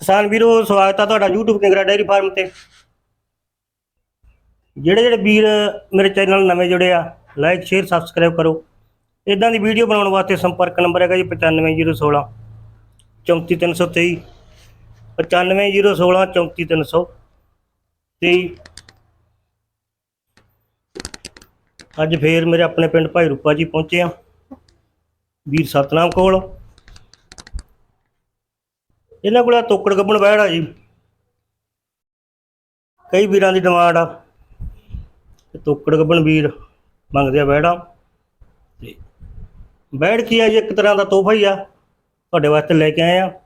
ਕਿਸਾਨ ਵੀਰੋ, ਸਵਾਗਤ ਆ ਤੁਹਾਡਾ YouTube ਕਿੰਗਰਾ ਡੇਅਰੀ ਫਾਰਮ ਤੇ। ਜਿਹੜੇ ਜਿਹੜੇ ਵੀਰ ਮੇਰੇ ਚੈਨਲ ਨਵੇਂ ਜੁੜੇ ਆ ਲਾਈਕ ਸ਼ੇਅਰ ਸਬਸਕ੍ਰਾਈਬ ਕਰੋ। ਇਦਾਂ ਦੀ ਵੀਡੀਓ ਬਣਾਉਣ ਵਾਸਤੇ ਸੰਪਰਕ ਨੰਬਰ ਹੈਗਾ ਜੀ 95016 34323 95016 34323 ਅੱਜ ਫੇਰ ਮੇਰੇ ਆਪਣੇ ਪਿੰਡ ਭਾਈ ਰੂਪਾ ਜੀ ਪਹੁੰਚੇ ਆ, ਵੀਰ ਸਤਨਾਮ ਕੋਲ। ਇਹਨਾਂ ਕੋਲ ਆਹ ਤੋਕੜ ਗੱਬਣ ਬੈੜ ਆ ਜੀ। ਕਈ ਵੀਰਾਂ ਦੀ ਡਿਮਾਂਡ ਆ ਤੇ ਤੋਕੜ ਗੱਬਣ ਵੀਰ ਮੰਗਦੇ ਆ ਬੈੜਾਂ ਤੇ ਬੈੜ ਕੀ ਆ ਜੀ, ਇੱਕ ਤਰ੍ਹਾਂ ਦਾ ਤੋਹਫਾ ਹੀ ਆ। ਤੁਹਾਡੇ ਵਾਸਤੇ ਲੈ ਕੇ ਆਏ ਆ।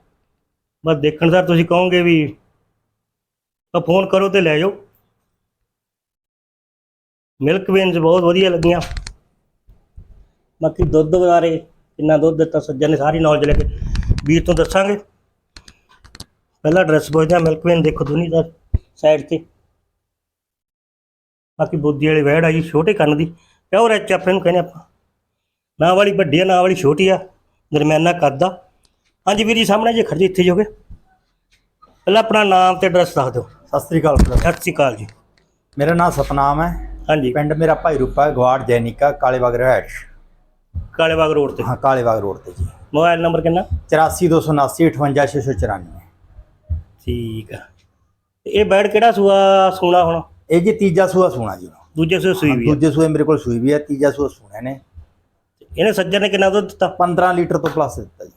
ਬਸ ਦੇਖਣ ਦਾ ਤੁਸੀਂ ਕਹੋਗੇ ਵੀ ਤਾਂ ਫੋਨ ਕਰੋ ਤੇ ਲੈ ਜਾਓ। ਮਿਲਕ ਵੇਨਸ ਬਹੁਤ ਵਧੀਆ ਲੱਗੀਆਂ। ਬਾਕੀ ਦੁੱਧ ਬਾਰੇ ਕਿੰਨਾ ਦੁੱਧ ਦਿੱਤਾ ਸੱਜਣ ਨੇ ਸਾਰੀ ਨੌਲੇਜ ਲੈ ਕੇ। ਵੀਰ ਤੋਂ ਦੱਸਾਂਗੇ। ਪਹਿਲਾ ਐਡਰੈਸ ਪੁੱਛਦਾ ਮਿਲਕ ਵੇਨ ਦੇਖੋ ਦੋਨੀ ਦਾ ਸਾਈਡ ਤੇ। ਬਾਕੀ ਬੁੱਧੀ ਵਾਲੀ ਵਹਿੜ ਆ ਜੀ ਛੋਟੇ ਕੰਨ ਦੀ। ਪਿਓਰ ਐਚ ਐਫ ਨੂੰ ਕਹਿੰਦੇ ਆਪਾਂ। ਨਾ ਵਾਲੀ ਵੱਡੀ ਆ ਨਾ ਵਾਲੀ ਛੋਟੀ ਆ ਦਰਮਿਆਨਾ ਕੱਦ ਆ। ਹਾਂਜੀ ਵੀਰ ਜੀ ਸਾਹਮਣੇ ਜੇ ਖੜੀ ਇੱਥੇ ਜੋਗੇ। ਪਹਿਲਾਂ ਆਪਣਾ ਨਾਮ ਤੇ ਐਡਰੈਸ ਦੱਸ ਦਿਓ। ਸਤਿ ਸ੍ਰੀ ਅਕਾਲ। ਸਤਿ ਸ਼੍ਰੀ ਅਕਾਲ ਜੀ। ਮੇਰਾ ਨਾਮ ਸਤਨਾਮ ਹੈ। ਹਾਂਜੀ। ਪਿੰਡ ਮੇਰਾ ਭਾਈ ਰੂਪਾ ਗਵਾੜ ਜੈਨਿਕਾ ਕਾਲੇਬਾਗ ਰਹਿਸ਼ ਕਾਲੇਬਾਗ ਰੋਡ ਤੇ। ਹਾਂ ਕਾਲੇਬਾਗ ਰੋਡ ਤੇ ਜੀ। ਮੋਬਾਈਲ ਨੰਬਰ ਕਿੰਨਾ? 8429 58694 ਠੀਕ ਆ। ਇਹ ਬੈਡ ਕਿਹੜਾ ਸੂਆ ਸੋਨਾ ਹੁਣ? ਇਹ ਜੀ ਤੀਜਾ ਸੂਆ ਸੂਣਾ ਜੀ ਦੂਜੇ ਸੂਏ ਸੂਈ ਵੀ ਆ। ਦੂਜੇ ਸੂਏ ਮੇਰੇ ਕੋਲ ਸੂਈ ਵੀ ਹੈ ਤੀਜਾ ਸੂਆ ਸੂਣਾ ਨੇ। ਇਹਨੇ ਸੱਜਣ ਨੇ ਕਿੰਨਾ ਦੁੱਧ ਦਿੱਤਾ? 15 ਲੀਟਰ ਤੋਂ ਪਲੱਸ ਦਿੱਤਾ ਜੀ।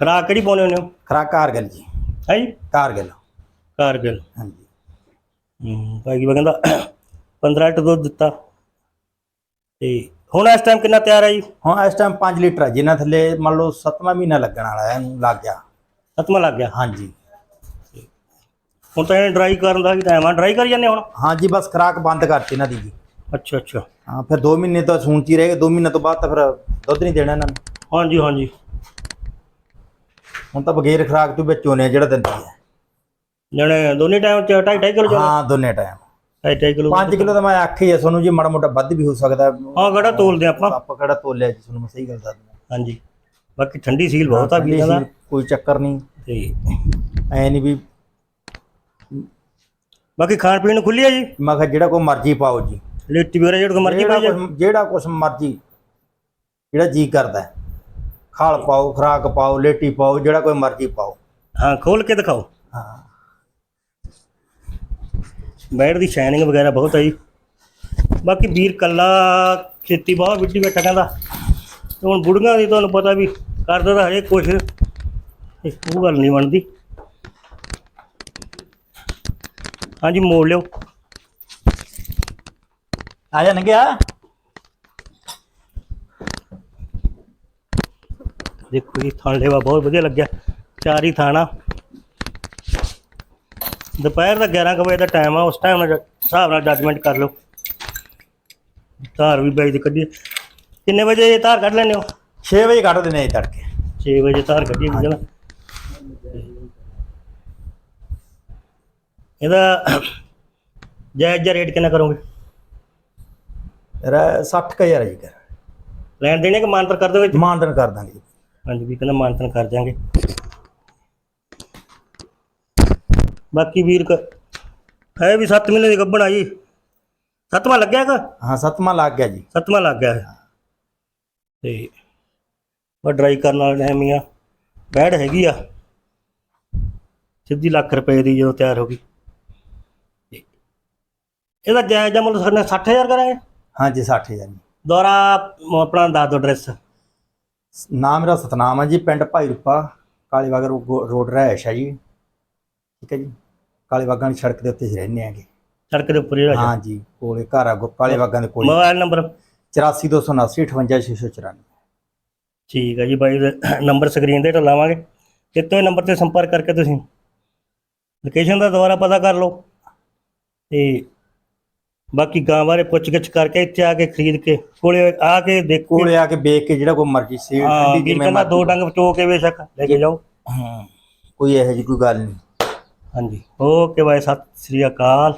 ਖਰਾਕ ਕਿਹੜੀ ਪਾਉਣੇ ਹੁੰਦੇ ਹੋ? ਖਰਾ ਕਾਰਗਲ ਜੀ। ਹੈ ਜੀ? ਕਾਰਗਲ। ਕਾਰਗਿਲ। ਹਾਂਜੀ। ਹੂੰ ਬਾਕੀ ਮੈਂ ਕਹਿੰਦਾ 15 ਲੀਟਰ ਦੁੱਧ ਦਿੱਤਾ। ਤੇ ਹੁਣ ਇਸ ਟਾਈਮ ਕਿੰਨਾ ਤਿਆਰ ਹੈ ਜੀ? ਹੁਣ ਇਸ ਟਾਈਮ 5 ਲੀਟਰ ਹੈ ਜਿੰਨਾ ਥੱਲੇ ਮੰਨ ਲਓ 7ਵਾਂ ਮਹੀਨਾ ਲੱਗਣ ਵਾਲਾ ਹੈ ਇਹਨੂੰ ਲੱਗ ਗਿਆ। ਸੱਤਵਾਂ ਲੱਗ ਗਿਆ। ਹਾਂਜੀ। ਹੁਣ ਤਾਂ ਇਹ ਡਰਾਈ ਕਰਨ ਦਾ ਵੀ ਟਾਈਮ ਆ। ਡਰਾਈ ਕਰੀ ਜਾਂਦੇ ਹੁਣ? ਹਾਂਜੀ ਬਸ ਖਰਾਕ ਬੰਦ ਕਰਤੀ ਇਹਨਾਂ ਦੀ ਜੀ। ਅੱਛਾ ਅੱਛਾ। ਹਾਂ ਫਿਰ 2 ਮਹੀਨੇ ਤਾਂ ਸੂਣਤੀ ਰਹੇਗੀ 2 ਮਹੀਨੇ ਤੋਂ ਬਾਅਦ ਤਾਂ ਫਿਰ ਦੁੱਧ ਨਹੀਂ ਦੇਣਾ ਇਹਨਾਂ ਨੇ। ਹਾਂਜੀ ਹਾਂਜੀ। ਹੁਣ ਤਾਂ ਬਗੈਰ ਖਰਾਕ ਤੋਂ ਵਿੱਚ ਹੋਣੇ ਜਿਹੜਾ ਦਿੰਦੀ ਹੈ। ਜਣੇ ਦੋਨੇ ਟਾਈਮ ਚ 2.5 ਕਿਲੋ ਚੱਲ? ਹਾਂ ਦੋਨੇ ਟਾਈਮ 2.5 ਕਿਲੋ 5 ਕਿਲੋ ਤਾਂ ਮੈਂ ਆਖੀ ਹੈ ਤੁਹਾਨੂੰ ਜੀ ਮਾੜਾ ਮੋਟਾ ਵੱਧ ਵੀ ਹੋ ਸਕਦਾ। ਹੈ। ਹਾਂ ਗੜਾ ਤੋਲਦੇ ਆਪਾਂ? ਆਪਾਂ ਕਿਹੜਾ ਤੋਲਿਆ ਜੀ ਤੁਹਾਨੂੰ ਮੈਂ ਸਹੀ ਗੱਲ ਦੱਸਦਾ। ਹਾਂਜੀ। ਬਾਕੀ ਠੰਡੀ ਸੀਲ ਬਹੁਤ ਆ ਦਾ। ਸੀ, ਕੋਈ ਚੱਕਰ ਨਹੀਂ। ਤੇ ਐ ਨਹੀਂ ਵੀ ਬਾਕੀ ਖਾਣ ਪੀਣ ਨੂੰ ਖੁੱਲੀ ਆ ਜੀ? ਮੈਂ ਕਿਹਾ ਜਿਹੜਾ ਕੋਈ ਮਰਜ਼ੀ ਪਾਓ ਜੀ। ਲਿੱਟੀ ਵਗੈਰਾ ਜਿਹੜਾ ਕੋਈ ਮਰਜ਼ੀ ਜਾ? ਕੁਛ- ਜਿਹੜਾ ਕੁਛ ਮਰਜ਼ੀ ਜਿਹੜਾ ਜੀ ਕਰਦਾ। ਖਾਲ ਪਾਓ ਖਰਾਕ ਪਾਓ ਲੇਟੀ ਪਾਓ ਜਿਹੜਾ ਕੋਈ ਮਰਜ਼ੀ ਪਾਓ। ਹਾਂ ਖੋਲ ਕੇ ਦਿਖਾਓ। ਹਾਂ। ਬੈਡ ਦੀ ਸ਼ਾਈਨਿੰਗ ਵਗੈਰਾ ਬਹੁਤ ਆ ਜੀ। ਬਾਕੀ ਵੀਰ ਕੱਲਾ ਖੇਤੀ ਬਹੁਤ ਵਿੱਢੀ ਬੈਠਾ ਕਹਿੰਦਾ। ਤੇ ਹੁਣ ਬੁੜੀਆਂ ਦੀ ਤੁਹਾਨੂੰ ਪਤਾ ਵੀ ਕਰਦਾ ਤਾਂ ਹਰੇਕ ਕੁਛ। ਇਹ ਉਹ ਗੱਲ ਨਹੀਂ ਬਣਦੀ। ਹਾਂਜੀ ਮੋੜ ਲਿਓ। ਆ ਜਾ ਨੰਗਿਆ। ਦੇਖੋ ਜੀ ਥਣ ਲੇਵਾ ਬਹੁਤ ਵਧੀਆ ਲੱਗਿਆ। ਚਾਰ ਹੀ ਥਾਣਾ। ਦੁਪਹਿਰ ਦਾ 11 ਕੁ ਵਜੇ ਦਾ ਟਾਈਮ ਆ ਉਸ ਟਾਈਮ ਨਾਲ ਹਿਸਾਬ ਨਾਲ ਜੱਜਮੈਂਟ ਕਰ ਲਓ। ਧਾਰ ਵੀ ਬਾਈ ਦੀ ਕੱਢੀ। ਕਿੰਨੇ ਵਜੇ ਧਾਰ ਕੱਢ ਲੈਂਦੇ ਹੋ? 6 ਵਜੇ ਕੱਢ ਦਿੰਦੇ ਆ ਜੀ ਤੜਕੇ। 6 ਵਜੇ ਧਾਰ ਕੱਢੀ ਵੀ ਜਣਾ ਇਹਦਾ ਜਾਇਜ਼ ਜਿਹਾ ਰੇਟ ਕਿੰਨਾ ਕਰੋਗੇ? ਮੇਰਾ 60000 ਜੀ ਕਰ ਲੈਣ ਦੇਣੇ ਕਿ ਮਾਨਤਰ ਕਰ ਦੋਗੇ? ਮਾਨਦਨ ਕਰ ਦਾਂਗੇ ਜੀ। ਹਾਂਜੀ ਵੀ ਕਹਿੰਦਾ ਮਾਨਤਨ ਕਰ ਦਿਆਂਗੇ। ਬਾਕੀ ਵੀਰ ਕ ਹੈ ਵੀ 7 ਮਹੀਨੇ ਦੀ ਗੱਭਣ ਆ ਜੀ। ਸੱਤਵਾਂ ਲੱਗਿਆ ਕਾ ਹਾਂ ਸੱਤਵਾਂ ਲੱਗ ਗਿਆ ਜੀ। ਸੱਤਵਾਂ ਲੱਗ ਗਿਆ ਹੈ। ਤੇ ਉਹ ਡਰਾਈ ਕਰਨ ਵਾਲਾ ਟਾਈਮ ਹੀ ਆ। ਬੈਡ ਹੈਗੀ ਆ। ਸਿੱਧੀ ਲੱਖ ਰੁਪਏ ਦੀ ਜਦੋਂ ਤਿਆਰ ਹੋ ਗਈ। ਇਹਦਾ ਜਾਇਜ਼ ਮੁੱਲ ਸਾਡੇ 60000 ਕਰਾਂਗੇ? ਹਾਂਜੀ 60000 ਜੀ। ਦੁਆਰਾ ਆਪਣਾ ਦੱਸ ਦਿਓ ਐਡਰੈਸ ਨਾਮ ਮੇਰਾ ਸਤਨਾਮ ਹੈ ਜੀ ਪਿੰਡ ਭਾਈ ਰੂਪਾ ਕਾਲੀਬਾਗ ਰੋ- ਰੋਡ ਰਹਿਸ਼ ਹੈ ਜੀ। ਠੀਕ ਹੈ ਜੀ। ਕਾਲੀਬਾਗਾਂ ਦੀ ਸੜਕ ਦੇ ਉੱਤੇ ਹੀ ਰਹਿੰਦੇ ਆਂਗੇ ਸੜਕ ਦੇ ਉੱਪਰ ਹਾਂ ਜੀ। ਕੋਲੇ ਘਰ ਆ ਕਾਲੀਬਾਗਾਂ ਦੇ ਕੋਲੇ। ਮੋਬਾਈਲ ਨੰਬਰ 8429 58694 ਠੀਕ ਹੈ ਜੀ ਬਾਈ ਦਾ ਨੰਬਰ ਸਕਰੀਨ ਤੇ ਲਾਵਾਂਗੇ। ਕਿਤੋਂ ਇਹ ਨੰਬਰ ਤੇ ਸੰਪਰਕ ਕਰਕੇ ਤੁਸੀਂ? ਲੋਕੇਸ਼ਨ ਦਾ ਦੁਬਾਰਾ ਪਤਾ ਕਰ ਲਓ। ਤੇ ਬਾਕੀ ਗਾਂ ਬਾਰੇ ਪੁੱਛ ਗਿੱਛ ਕਰਕੇ ਇੱਥੇ ਆ ਕੇ ਖਰੀਦ ਕੇ ਕੋਲੇ ਆ ਕੇ ਦੇਖੋ ਕੋਲੇ ਆ ਕੇ ਵੇਖ ਕੇ ਜਿਹੜਾ ਕੋਈ ਮਰਜ਼ੀ ਸੇਲ ਹਾਂ ਠੰਡੀ ਵੀਰ ਕਹਿੰਦਾ ਦੋ ਡੰਗ ਵਟੋ ਕੇ ਬੇਸ਼ੱਕ ਲੈ ਕੇ ਜਾਓ। ਹਾਂ ਕੋਈ ਇਹੋ ਜਿਹੀ ਕੋਈ ਗੱਲ ਨਹੀਂ। ਹਾਂਜੀ ਓਕੇ ਬਾਈ ਸਤਿ ਸ੍ਰੀ ਅਕਾਲ।